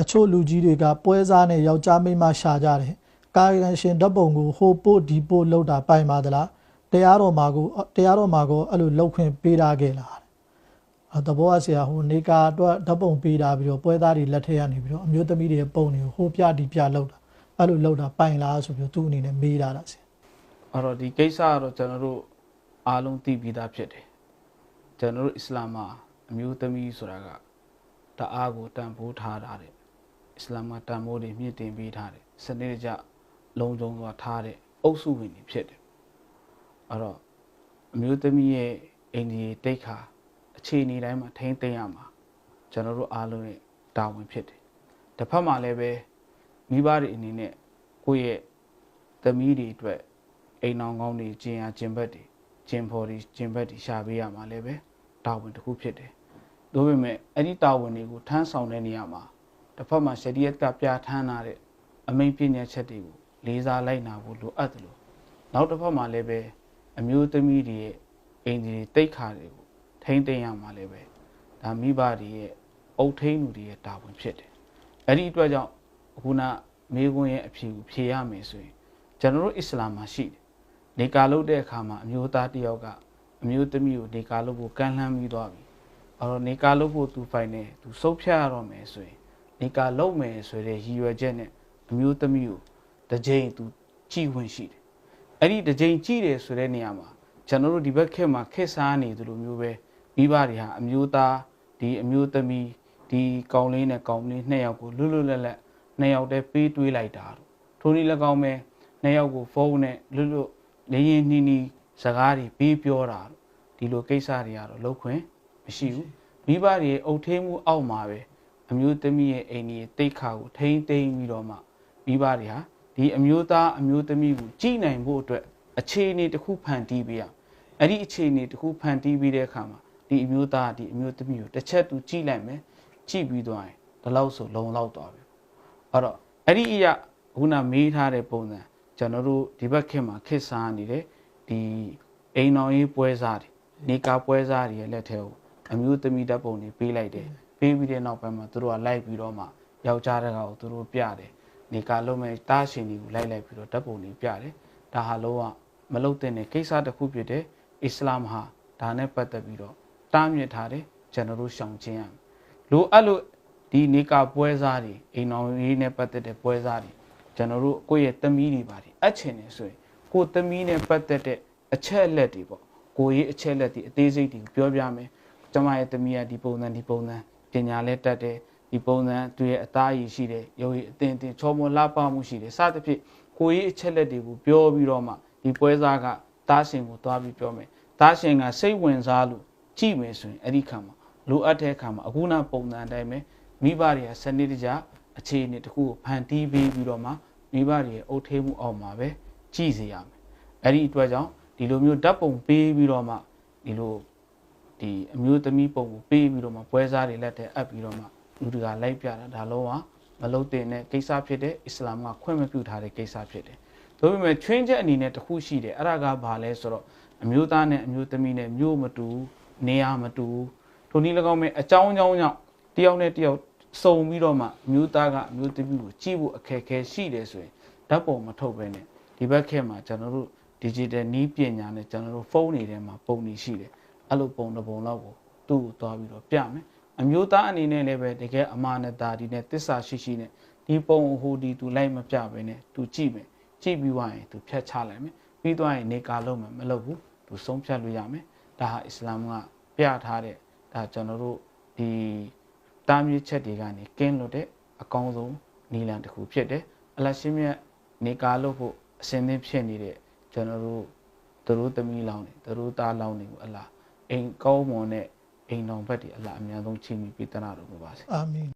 အချို့လူကြီးတွေကပွဲစားနဲ့ယောက်ျားမိန်းမရှာကြတယ်ကာယကံရှင်ဓာတ်ပုံကိုဟိုပို့ဒီပို့လောက်တာပိုင်ပါသလားတရားတော်မှာကိုတရားတော်မှာကိုအဲ့လိုလောက်ခွင့်ပေးထားခဲ့လားအတဘောကဆရာဟိုနေကာအတွက်ဓာတ်ပုံပေးထားပြီးတော့ပွဲသားတွေလက်ထက်ကနေပြီးတော့အမျိုးသမီးတွေရဲ့ပုံတွေကိုဟိုပြဒီပြလောက်တာအဲ့လိုလောက်တာပိုင်လားဆိုပြီးတော့သူ့အနေနဲ့မေးတာလားဆရာအဲ့တော့ဒီကိစ္စကတော့ကျွန်တော်တို့အားလုံးသိပြီးသားဖြစ်တယ်ကျွန်တော်တို့အစ္စလာမ်မှာအမျိုးသမီးဆိုတာကတအားကိုတန်ဖိုးထားတာတဲ့ အစ္စလာမ်မှာတန်ဖိုးတွေမြင့်တင်ပေးထားတယ်စနစ်တကျလုံခြုံစွာထားတဲ့အုပ်စုဝင်တွေဖြစ်တယ်အဲ့တော့အမျိုးသမီးရဲ့အိန္ဒိယတိတ်ခါအခြေအနေတိုင်းမှာထိမ့်သိမ်းရမှာကျွန်တော်တို့အားလုံးရဲ့တာဝန်ဖြစ်တယ်တစ်ဖက်မှာလည်းပဲမိဘတွေအနေနဲ့ကိုယ့်ရဲ့သမီးတွေအတွက်အိမ်အောင်ကောင်းတွေကျင်ရကျင်ဘက်တွေကျင်ဖော်တွေကျင်ဘက်တွေရှာပေးရမှာလည်းပဲတာဝန်တစ်ခုဖြစ်တယ်။ဒါပေမဲ့အဲ့ဒီတာဝန်တွေကိုထမ်းဆောင်တဲ့နေရာမှာ တစ်ဖက်မှာရှရီယတ်ကပြဋ္ဌာန်းထားတဲ့အမိန့်ပြညတ်ချက်တွေကိုလေးစားလိုက်နာဖို့လိုအပ်တယ်လို့နောက်တစ်ဖက်မှာလည်းပဲအမျိုးသမီးတွေရဲ့အိမ်တွေတိတ်ခါတွေကိုထိမ့်သိမ်းရမှာလည်းပဲဒါမိဘတွေရဲ့အုပ်ထိန်းသူတွေရဲ့တာဝန်ဖြစ်တယ်။အဲ့ဒီအတွက်ကြောင့်အခုနမေခွန်းရဲ့အဖြေကိုဖြေရမယ်ဆိုရင်ကျွန်တော်တို့အစ္စလာမ်မှာရှိတယ်နေကာလုပ်တဲ့အခါမှာအမျိုးသားတစ်ယောက်ကအမျိုးသမီးကိုနေကာလုပ်ဖို့ကမ်းလှမ်းပြီးသွားပြီ။အဲ့တော့နေကာလုပ်ဖို့သူဖိုင်နေသူစုပ်ဖြတ်ရတော့မယ်ဆိုရင် နေကာလုပ်မယ်ဆိုတဲ့ရည်ရွယ်ချက်နဲ့အမျိုးသမီးကိုတစ်ကြိမ်သူကြည်ဝင်ရှိတယ်။အဲ့ဒီတစ်ကြိမ်ကြည်တယ်ဆိုတဲ့နေရာမှာကျွန်တော်တို့ဒီဘက်ခက်မှာခက်စားနေသလိုမျိုးပဲမိဘတွေဟာအမျိုးသားဒီအမျိုးသမီးဒီကောင်လေးနဲ့ကောင်လေးနှစ်ယောက်ကိုလွတ်လွတ်လပ်လပ်နှစ်ယောက်တည်းပေးတွေးလိုက်တာတော့ထိုနည်း၎င်းပဲနှစ်ယောက်ကိုဖုန်းနဲ့လွတ်လွတ်လင်းရင်နှီးနှီးစကားတွေပြီးပြောတာတို့ဒီလိုကိစ္စတွေကတော့လောက်ခွင့်မရှိဘူးမိဘတွေရဲ့အုပ်ထိန်းမှုအောက်မှာပဲ အမျိုးသမီးရဲ့အိမ်ကြီးတိတ်ခါကိုထိမ့်သိမ်းပြီးတော့မှမိဘတွေဟာဒီအမျိုးသားအမျိုးသမီးကိုကြည်နိုင်ဖို့အတွက်အခြေအနေတစ်ခုဖန်တီးပေးရအဲ့ဒီအခြေအနေတစ်ခုဖန်တီးပြီးတဲ့အခါမှာဒီအမျိုးသားဒီအမျိုးသမီးကိုတစ်ချက်သူကြည်လိုက်မယ်ကြည်ပြီးသွားရင်ဒီလောက်ဆိုလုံလောက်သွားပြီအဲ့တော့အဲ့ဒီအရာခုနမေးထားတဲ့ပုံစံကျွန်တော်တို့ဒီဘက်ခေတ်မှာခေတ်စားနေတဲ့ဒီအိမ်တော်ရေးပွဲစားတွေနေကာပွဲစားတွေရဲ့လက်ထဲကိုအမျိုးသမီးဓာတ်ပုံတွေပေးလိုက်တယ် ပေးပြီးတဲ့နောက်ပိုင်းမှာသူတို့ကလိုက်ပြီးတော့မှယောက်ျားတကောင်ကိုသူတို့ပြတယ်နေကာလုံးမဲ့တားရှင်တွေကိုလိုက်လိုက်ပြီးတော့ဓာတ်ပုံတွေပြတယ်ဒါဟာလုံးဝမလုတ်တဲ့ကိစ္စတစ်ခုဖြစ်တယ်အစ္စလာမ်ဟာဒါနဲ့ပတ်သက်ပြီးတော့တားမြစ်ထားတယ်ကျွန်တော်တို့ရှောင်ခြင်းရမယ်လိုအပ်လို့ဒီနေကာပွဲစားတွေအိမ်တော်ရေးနဲ့ပတ်သက်တဲ့ပွဲစားတွေကျွန်တော်တို့ကိုယ့်ရဲ့သမီးတွေပါတယ်အချင်နေဆိုရင်ကိုယ်သမီးနဲ့ပတ်သက်တဲ့အချက်အလက်တွေပေါ့ကိုယ်ရေးအချက်အလက်တွေအသေးစိတ်တွေကိုပြောပြမယ်ကျမရဲ့သမီးကဒီပုံစံဒီပုံစံ ပညာလဲတတ်တယ်ဒီပုံစံသူရဲ့အသားရည်ရှိတယ်ရုပ်ရည်အသင်အသင်ချောမောလှပမှုရှိတယ်စသဖြင့်ကိုယ်ရေးအချက်အလက်တွေကိုပြောပြီးတော့မှဒီပွဲစားကတားရှင်ကိုသွားပြီးပြောမယ်တားရှင်ကစိတ်ဝင်စားလို့ကြည့်မယ်ဆိုရင်အဲ့ဒီခါမှာလိုအပ်တဲ့ခါမှာအခုနပုံစံအတိုင်းပဲမိဘတွေကစနစ်တကျအခြေအနေတစ်ခုကိုဖန်တီးပေးပြီးတော့မှမိဘတွေရဲ့အုပ်ထိန်းမှုအောက်မှာပဲကြည်စေရမယ်အဲ့ဒီအတွက်ကြောင့်ဒီလိုမျိုးဓာတ်ပုံပေးပြီးတော့မှဒီလို ဒီအမျိုးသမီးပုံကိုပေးပြီးတော့မှပွဲစားတွေလက်ထဲအပ်ပြီးတော့မှလူတွေကလိုက်ပြတာဒါလုံးဝမလုပ်တဲ့နဲ့ကိစ္စဖြစ်တဲ့အစ္စလာမ်ကခွင့်မပြုထားတဲ့ကိစ္စဖြစ်တယ်။ဒါပေမဲ့ချွင်းချက်အနေနဲ့တစ်ခုရှိတယ်အဲ့ဒါကဘာလဲဆိုတော့အမျိုးသားနဲ့အမျိုးသမီးနဲ့မျိုးမတူနေရာမတူထိုနည်း၎င်းမဲ့အကြောင်းအကြောင်းကြောင့်တယောက်နဲ့တယောက်စုံပြီးတော့မှမျိုးသားကအမျိုးသမီးကိုကြည့်ဖို့အခက်အခဲရှိတယ်ဆိုရင်ဓာတ်ပုံမထုတ်ဘဲနဲ့ဒီဘက်ခက်မှာကျွန်တော်တို့ digital နီးပညာနဲ့ကျွန်တော်တို့ဖုန်းတွေထဲမှာပုံနေရှိတယ် အဲ့လိုပုံတစ်ပုံလောက်ကိုသူ့ကိုသွားပြီးတော့ပြမယ်အမျိုးသားအနေနဲ့လည်းပဲတကယ်အမာနတာဒီနဲ့တစ္ဆာရှိရှိနဲ့ဒီပုံဟိုဒီသူလိုက်မပြဘဲနဲ့သူကြည့်မယ်ကြည့်ပြီးွားရင်သူဖြတ်ချလိုက်မယ်ပြီးသွားရင်နေကာလုံးမယ်မလုပ်ဘူးသူဆုံးဖြတ်လို့ရမယ်ဒါဟာအစ္စလာမ်ကပြထားတဲ့ဒါကျွန်တော်တို့ဒီတားမြစ်ချက်တွေကနေကင်းလွတ်တဲ့အကောင်းဆုံးနီလန်တစ်ခုဖြစ်တယ်အလရှိမြတ်နေကာလို့ဖို့အစင်းသင်းဖြစ်နေတဲ့ကျွန်တော်တို့သူတို့သမီးလောင်းနေသူတို့သားလောင်းနေကိုအလား အိမ်ကောင်းမွန်တဲ့အိမ်တော်ဘက်တွေအလားအများဆုံးချိန်ပြီးပြသနာတော်မူပါစေအာမင်